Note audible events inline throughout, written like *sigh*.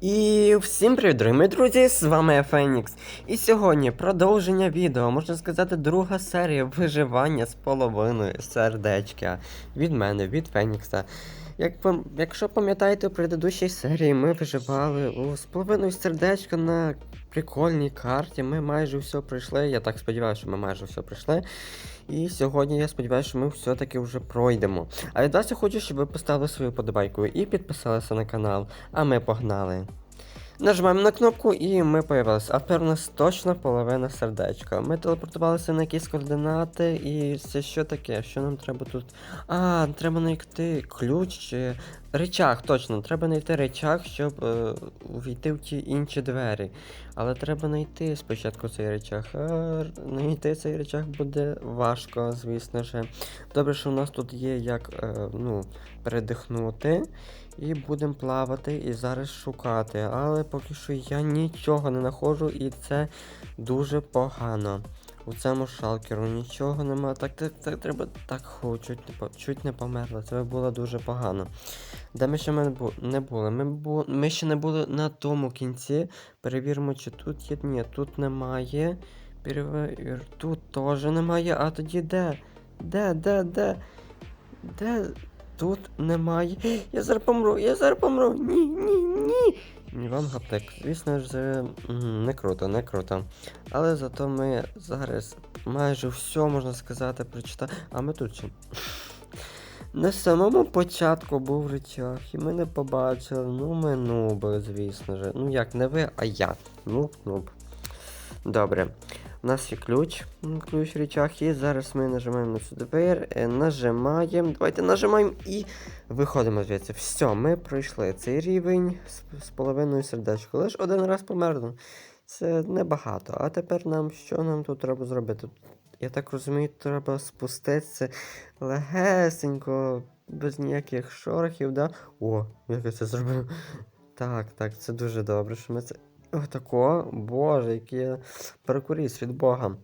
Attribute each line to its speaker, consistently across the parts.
Speaker 1: І всім привіт, дорогі друзі! З вами Фенікс. І сьогодні продовження відео, можна сказати, друга серія виживання з половиною сердечка від мене, від Фенікса. Як, якщо пам'ятаєте, у предыдущій серії ми виживали у з половиною сердечка на прикольній карті. Ми майже все пройшли. Я так сподіваюся, що ми майже все пройшли. І сьогодні я сподіваюся, що ми все-таки вже пройдемо. А від вас я хочу, щоб ви поставили свою подобайку і підписалися на канал. А ми погнали. Нажимаємо на кнопку і ми появилися. А тепер у нас точно половина сердечка. Ми телепортувалися на якісь координати, і це що таке? Що нам треба тут? А, треба знайти ключ чи. Речах, точно, треба знайти речах, щоб е, увійти в ті інші двері. Але треба знайти спочатку цей речах. Знайти цей речах буде важко, звісно ж. Добре, що у нас тут є як е, ну, передихнути. І будемо плавати і зараз шукати. Але поки що я нічого не знаходжу, і це дуже погано. У цьому шалкеру нічого нема. Так, так, так треба. Так ху, чуть не, по- чуть не померла. Це було дуже погано. Де ми ще не були? Ми, бу... ми ще не були на тому кінці. Перевіримо, чи тут є. Ні, тут немає. Перевір... Тут теж немає. А тоді де? Де, де, де? Де? Тут немає. Я зараз помру, я зараз помру. Ні, ні, ні. Вам гаптек. Звісно ж, не круто, не круто. Але зато ми зараз майже все, можна сказати, прочитали. А ми тут ще. На самому початку був речах, і ми не побачили. Ну, ми нуби, звісно ж. Ну як, не ви, а я. Нуб, нуб. Добре. У нас є ключ, ключ в речах, і зараз ми нажимаємо на цю двері, е, нажимаємо, давайте нажимаємо і виходимо звідси. Все, ми пройшли цей рівень з, з половиною сердечко. Лише один раз померли. Це небагато. А тепер нам що нам тут треба зробити? Я так розумію, треба спуститися легесенько, без ніяких шорохів, да? О, як я це зробив. Так, так, це дуже добре, що ми це. Отако, боже, який я паркуріст від Бога.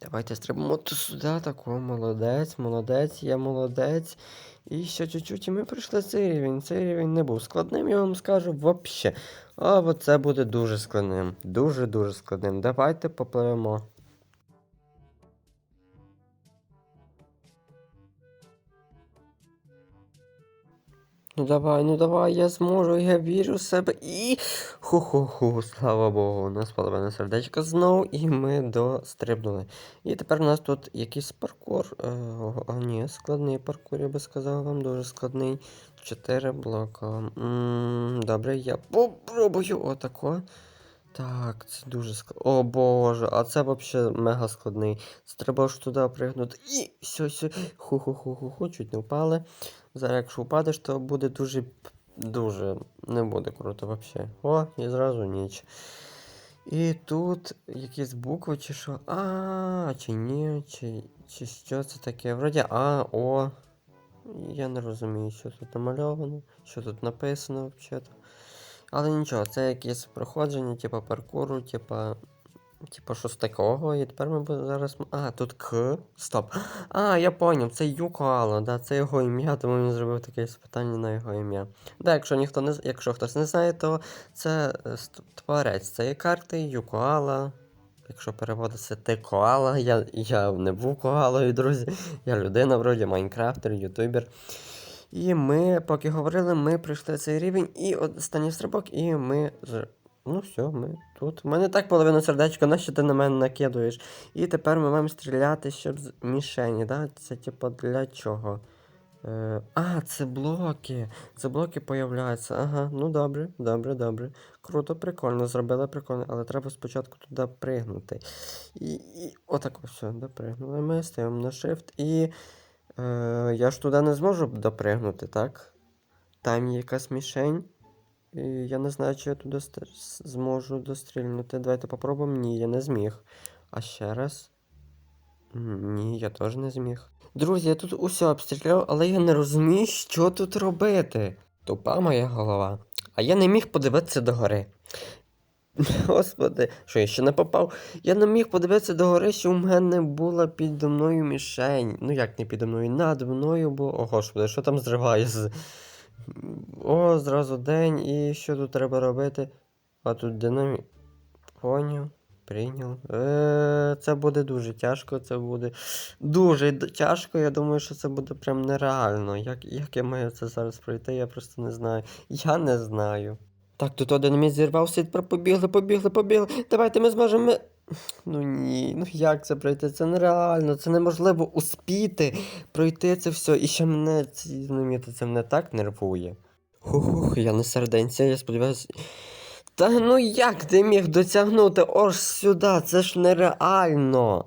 Speaker 1: Давайте стрибимо тут сюди, тако, молодець, молодець, я молодець. І ще чуть-чуть, і ми пройшли цей рівень. Цей рівень не був складним, я вам скажу, вообще. А це буде дуже складним. Дуже-дуже складним. Давайте попливемо. Ну давай, ну давай, я зможу, я вірю в себе і. Ху-ху-ху, слава Богу, у нас половина сердечка знову, і ми дострибнули. І тепер у нас тут якийсь паркур. Е, а ні, складний паркур, я би сказав вам, дуже складний. Чотири блока. м добре, я попробую отако. Так, це дуже складно. О боже, а це взагалі мега складний. Це треба ж туди пригнути. І все, все. Ху-ху-ху-ху-ху, чуть не впали. Зараз, якщо впадеш, то буде дуже. Дуже не буде круто взагалі. О, і зразу ніч. І тут якісь букви чи що. А, чи ні, чи, чи що це таке? Вроді А, О. Я не розумію, що тут намальовано, що тут написано взагалі. Але нічого, це якесь проходження, типу паркуру, типу. Типу, щось такого, і тепер ми будемо зараз. А, тут К. Стоп. А, я поняв, це Юкоало, да, це його ім'я, тому він зробив таке питання на його ім'я. Да, якщо ніхто не якщо хтось не знає, то це е, творець цієї карти, Юкоала. Якщо переводиться ти коала, я, я не був коалою, друзі. Я людина, вроді, майнкрафтер, ютубер. І ми, поки говорили, ми пройшли цей рівень і останній стрибок, і ми. Ну все, ми тут. У мене так половина сердечка, нащо ти на мене накидуєш? І тепер ми маємо стріляти, щоб з мішені, да? Це типу для чого? Е, а, це блоки. Це блоки появляються. Ага, ну добре, добре, добре. Круто, прикольно, зробили прикольно, але треба спочатку туди пригнути. І, і отак все, допригнули. Ми ставимо на shift і. Е, я ж туди не зможу допригнути, так? Там є якась мішень. І я не знаю, чи я туди зможу дострільнути. Давайте попробуємо. Ні, я не зміг. А ще раз. Ні, я теж не зміг. Друзі, я тут усе обстріляв, але я не розумію, що тут робити. Тупа моя голова. А я не міг подивитися догори. *laughs* Господи, що я ще не попав? Я не міг подивитися догори, що у мене була підо мною мішень. Ну як не підо мною, над мною було. О, господи, що там зриває з. О, зразу день, і що тут треба робити? А тут динамі. Поняв, прийняв. Е, це буде дуже тяжко, це буде дуже тяжко. Я думаю, що це буде прям нереально. Як, як я маю це зараз пройти, я просто не знаю. Я не знаю. Так, тут один мій зірвався, побігли, побігли, побігли. Давайте ми зможемо. Ми... Ну ні, ну як це пройти? Це нереально, це неможливо успіти пройти це все. І ще мене ці знаміти, це мене так нервує. Хух, я не серденця, я сподіваюся. Та ну як ти міг дотягнути ось сюди? Це ж нереально.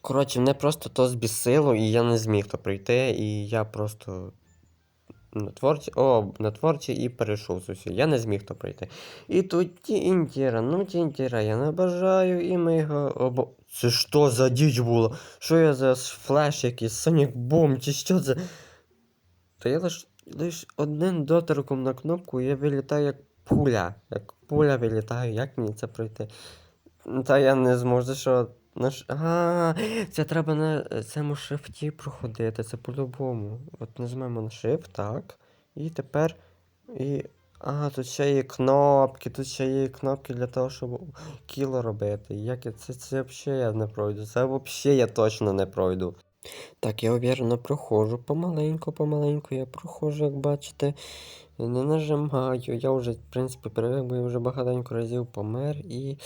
Speaker 1: Коротше, мене просто то збісило, і я не зміг то пройти, і я просто на творчі, о, на творчі і перейшов з. Я не зміг то пройти. І тут Тінтіра, ну Тінтіра, я не бажаю, і ми його обо. Це що за діч було? Що я за флеш якийсь, Sonic Boom, чи що це? Та я лиш, лиш одним доторком на кнопку я вилітаю як пуля. Як пуля вилітаю, як мені це пройти? Та я не зможу, що. На ш... А, це треба на цьому шифті проходити, це по-любому. От нажмемо на shift, так. І тепер. І. А, тут ще є кнопки, тут ще є кнопки для того, щоб кіло робити. Як я це, це взагалі я не пройду. Це взагалі я точно не пройду. Так, я уверенно проходжу помаленьку, помаленьку, я проходжу, як бачите. Не нажимаю. Я вже, в принципі, привик, бо я вже багатенько разів помер і.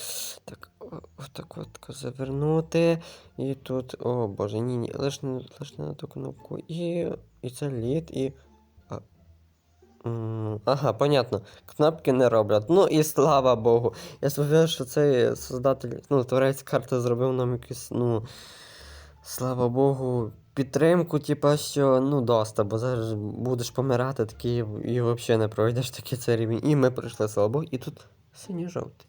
Speaker 1: Так, отак от завернути. І тут. О боже, ні, ні, лиш не, на ту кнопку. І. І це лід, і. А, Ага, понятно. Кнопки не роблять. Ну і слава Богу. Я сподіваюся, що цей создатель, ну, творець карти зробив нам якусь, ну. Слава Богу, підтримку, типа, що ну доста, бо зараз будеш помирати такий і взагалі не пройдеш такий цей рівень. І ми пройшли, слава Богу, і тут синьо-жовтий.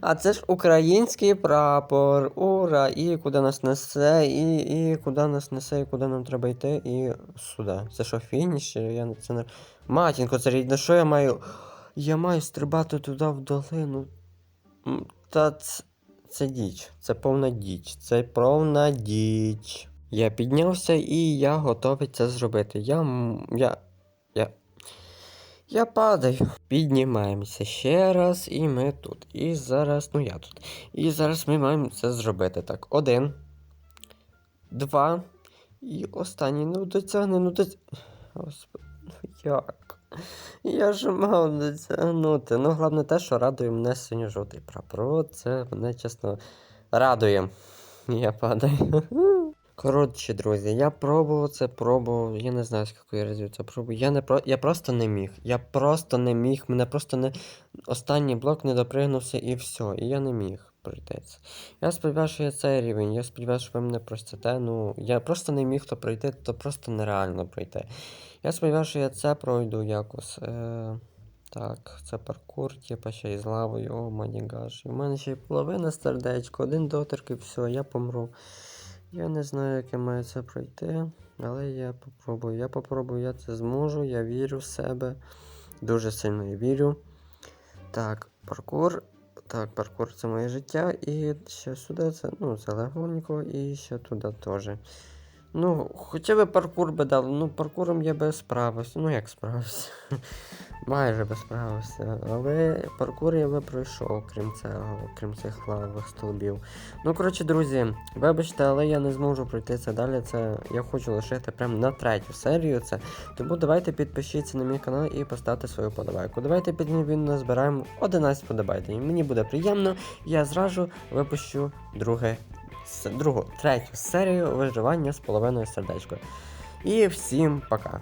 Speaker 1: А це ж український прапор. Ура! І куди нас несе, і, і куди нас несе, і куди нам треба йти, і сюди. Це що, фініш? Я це не. Матінко, це рідне, що я маю? Я маю стрибати туди в долину. Та це, це діч. Це повна діч. Це повна діч. Я піднявся і я готовий це зробити. Я. Я. Я падаю. Піднімаємося ще раз, і ми тут. І зараз. Ну я тут. І зараз ми маємо це зробити. Так, один. Два. І останній. Ну дотягни, ну дотягни. Господи, ну як? Я ж мав дотягнути. Ну, головне те, що радує мене синьо-жовтий прапор. Це мене чесно радує. Я падаю. Коротше, друзі, я пробував це, пробував. Я не знаю, скільки я разів це пробував. Я не про... я просто не міг. Я просто не міг. Мене просто не. Останній блок не допригнувся і все. І я не міг пройти це. Я сподіваюся, що я цей рівень. Я сподіваюся, що ви мене простите. Ну, я просто не міг то пройти, то просто нереально пройти. Я сподіваюся, що я це пройду якось. Е... Так, це паркур, типа ще й з лавою, о манігаш. І в мене ще й половина сердечко, один доторк і все, я помру. Я не знаю, як я маю це пройти, але я попробую. Я попробую, я це зможу, я вірю в себе. Дуже сильно вірю. Так, паркур. Так, паркур це моє життя. І ще сюди це, ну, це легонько, і ще туди теж. Ну, хоча б паркур би дали, ну паркуром я би справився. Ну як справився? *laughs* Майже би справився. Але паркур я би пройшов, крім цього, крім цих лавових столбів. Ну, коротше, друзі, вибачте, але я не зможу пройти це далі. Це я хочу лишити прям на третю серію це. Тому давайте підпишіться на мій канал і поставте свою подобайку. Давайте під він назбираємо 11 подобайок. Мені буде приємно, я зразу випущу друге другу, третю серію виживання з половиною сердечкою. І всім пока.